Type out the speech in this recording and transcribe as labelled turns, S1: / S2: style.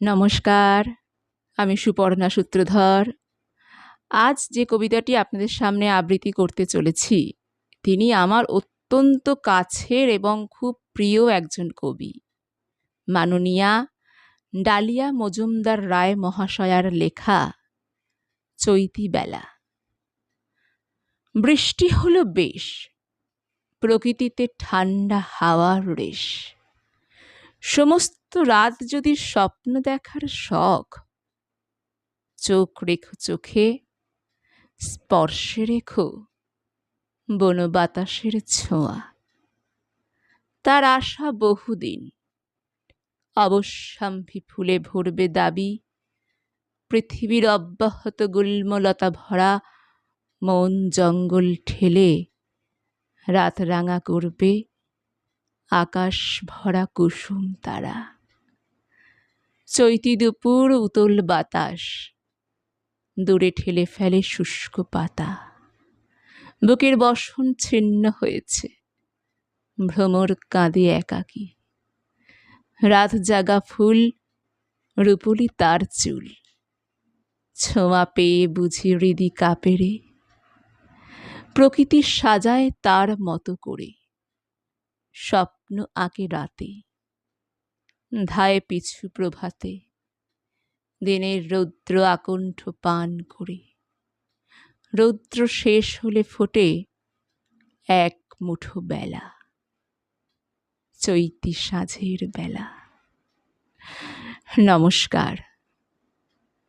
S1: নমস্কার, আমি সুপর্ণা সূত্রধর। আজ যে কবিতাটি আপনাদের সামনে আবৃত্তি করতে চলেছি, তিনি আমার অত্যন্ত কাছের এবং খুব প্রিয় একজন কবি। মাননীয়া ডালিয়া মজুমদার রায় মহাশয়ার লেখা, চৈতি বেলা। বৃষ্টি হলো বেশ, প্রকৃতিতে ঠান্ডা হাওয়ার রেশ। সমস্ত রাত যদি স্বপ্ন দেখার শখ, চোখ রেখো চোখে, স্পর্শে রেখো বন বাতাসের ছোঁয়া। তার আশা বহুদিন, অবশ্যাম্ভি ফুলে ভরবে দাবি, পৃথিবীর অব্যাহত গুল্মলতা ভরা মন জঙ্গল ঠেলে রাত রাঙা করবে আকাশ ভরা কুসুম তারা। চৈতি দুপুর উতল বাতাস। দূরে ঠেলে ফেলে শুষ্ক পাতা। বুকের বসন ছিন্ন হয়েছে। ভ্রমর কাঁদে একাকী। রাত জাগা ফুল, রূপলি তার চুল। ছোঁয়া পেয়ে বুঝি হৃদি কাপেরে প্রকৃতি সাজায় তার মতো করে। স্বপ্ন আঁকে রাতে, ধায় পিছু প্রভাতে, দিনের রৌদ্র আকণ্ঠ পান করে। রৌদ্র শেষ হলে ফোটে এক মুঠো বেলা, চৈতি সাঁঝের বেলা। নমস্কার।